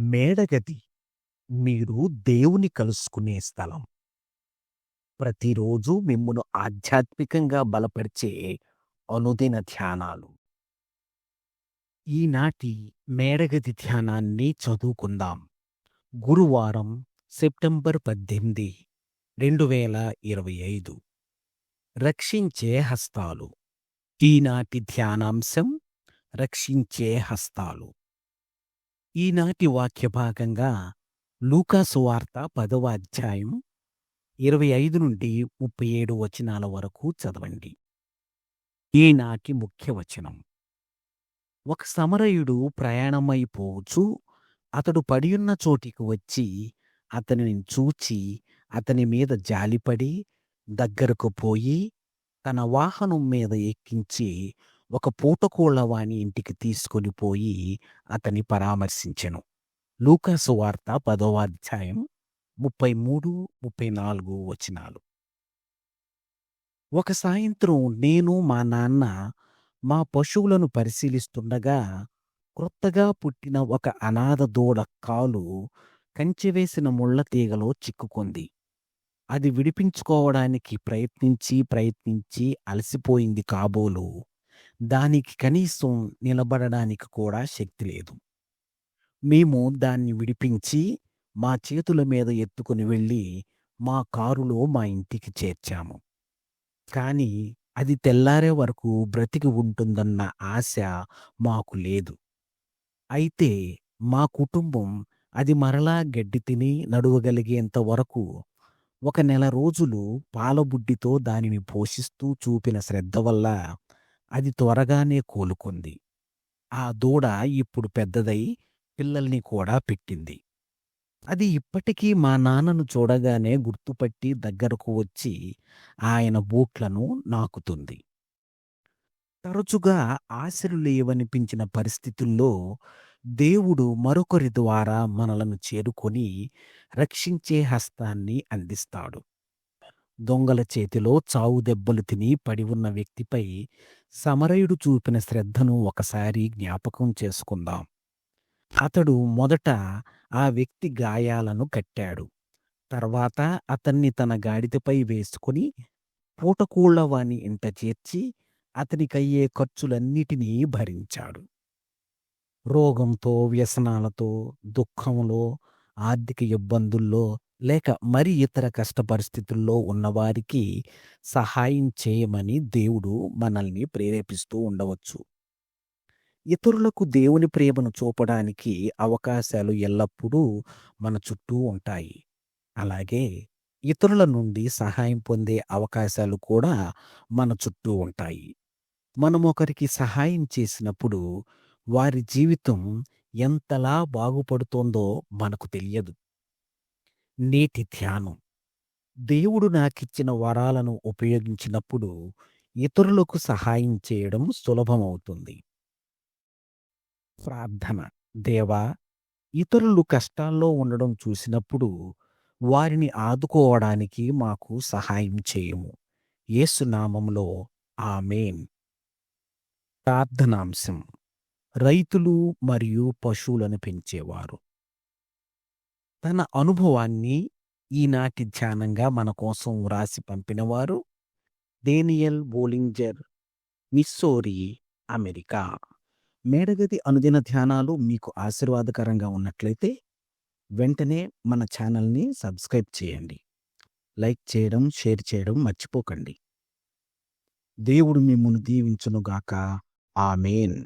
మేడగది మీరు దేవుని కలుసుకునే స్థలం. ప్రతిరోజు మిమ్మును ఆధ్యాత్మికంగా బలపరిచే అనుదిన ధ్యానాలు. ఈనాటి మేడగది ధ్యానాన్ని చదువుకుందాం. గురువారం సెప్టెంబర్ పద్దెనిమిది రెండు వేల ఇరవై ఐదు రక్షించే హస్తాలు ఈనాటి ధ్యానాంశం రక్షించే హస్తాలు ఈనాటి వాక్య భాగంగా లూకాసు వార్త పదవ అధ్యాయం ఇరవై ఐదు నుండి ముప్పై ఏడు వచనాల వరకు చదవండి. ఈనాటి ముఖ్య వచనం. ఒక సమరయుడు ప్రయాణమైపోవచ్చు అతడు పడియున్న చోటికి వచ్చి అతనిని చూచి అతని మీద జాలిపడి దగ్గరకు పోయి తన వాహనం మీద ఎక్కించి ఒక పూటకూళ్ళ వాని ఇంటికి తీసుకొని పోయి అతని పరామర్శించెను. లూకాసు వార్త పదవ అధ్యాయం ముప్పై మూడు ముప్పై నాలుగు వచనాలు. ఒక సాయంత్రం నేను మా నాన్న మా పశువులను పరిశీలిస్తుండగా క్రొత్తగా పుట్టిన ఒక అనాథ దూడ కాలు కంచెవేసిన ముళ్ళ తీగలో చిక్కుకుంది. అది విడిపించుకోవడానికి ప్రయత్నించి ప్రయత్నించి అలసిపోయింది కాబోలు. దానికి కనీసం నిలబడడానికి కూడా శక్తి లేదు. మేము దాన్ని విడిపించి మా చేతుల మీద ఎత్తుకుని వెళ్ళి మా కారులో మా ఇంటికి చేర్చాము. కానీ అది తెల్లారే వరకు బ్రతికి ఉంటుందన్న ఆశ మాకు లేదు. అయితే మా కుటుంబం అది మరలా గడ్డి తిని నడువగలిగేంత వరకు ఒక నెల రోజులు పాలబుడ్డితో దానిని పోషిస్తూ చూపిన శ్రద్ధ వల్ల అది త్వరగానే కోలుకుంది. ఆ దూడ ఇప్పుడు పెద్దదై పిల్లల్ని కూడా పెట్టింది. అది ఇప్పటికీ మా నాన్నను చూడగానే గుర్తుపట్టి దగ్గరకు వచ్చి ఆయన బూట్లను నాకుతుంది. తరచుగా ఆశలు లేవనిపించిన పరిస్థితుల్లో దేవుడు మరొకరి ద్వారా మనలను చేరుకొని రక్షించే హస్తాన్ని అందిస్తాడు. దొంగల చేతిలో చావు దెబ్బలు తిని పడి ఉన్న వ్యక్తిపై సమరయుడు చూపిన శ్రద్ధను ఒకసారి జ్ఞాపకం చేసుకుందాం. అతడు మొదట ఆ వ్యక్తి గాయాలను కట్టాడు. తర్వాత అతన్ని తన గాడిదపై వేసుకుని పూటకూళ్ళవాణి ఇంట చేర్చి అతనికయ్యే ఖర్చులన్నిటినీ భరించాడు. రోగంతో వ్యసనాలతో దుఃఖంలో ఆర్థిక ఇబ్బందుల్లో లేక మరి ఇతర కష్ట పరిస్థితుల్లో ఉన్నవారికి సహాయం చేయమని దేవుడు మనల్ని ప్రేరేపిస్తూ ఉండవచ్చు. ఇతరులకు దేవుని ప్రేమను చూపడానికి అవకాశాలు ఎల్లప్పుడూ మన చుట్టూ ఉంటాయి. అలాగే ఇతరుల నుండి సహాయం పొందే అవకాశాలు కూడా మన చుట్టూ ఉంటాయి. మనం ఒకరికి సహాయం చేసినప్పుడు వారి జీవితం ఎంతలా బాగుపడుతోందో మనకు తెలియదు. నేటి ధ్యానం. దేవుడు నాకిచ్చిన వరాలను ఉపయోగించినప్పుడు ఇతరులకు సహాయం చేయడం సులభమవుతుంది. ప్రార్థన. దేవా ఇతరులు కష్టాల్లో ఉండడం చూసినప్పుడు వారిని ఆదుకోవడానికి మాకు సహాయం చేయము. యేసునామంలో ఆమెన్. ప్రార్థనాంశం. రైతులు మరియు పశువులను పెంచేవారు. తన అనుభవాన్ని ఈనాటి ధ్యానంగా మన కోసం వ్రాసి పంపినవారు డేనియల్ బోలింజర్ మిస్సోరి అమెరికా. మేడగది అనుదిన ధ్యానాలు మీకు ఆశీర్వాదకరంగా ఉన్నట్లయితే వెంటనే మన ఛానల్ని సబ్స్క్రైబ్ చేయండి. లైక్ చేయడం షేర్ చేయడం మర్చిపోకండి. దేవుడు మిమ్మల్ని దీవించునుగాక. ఆమెన్.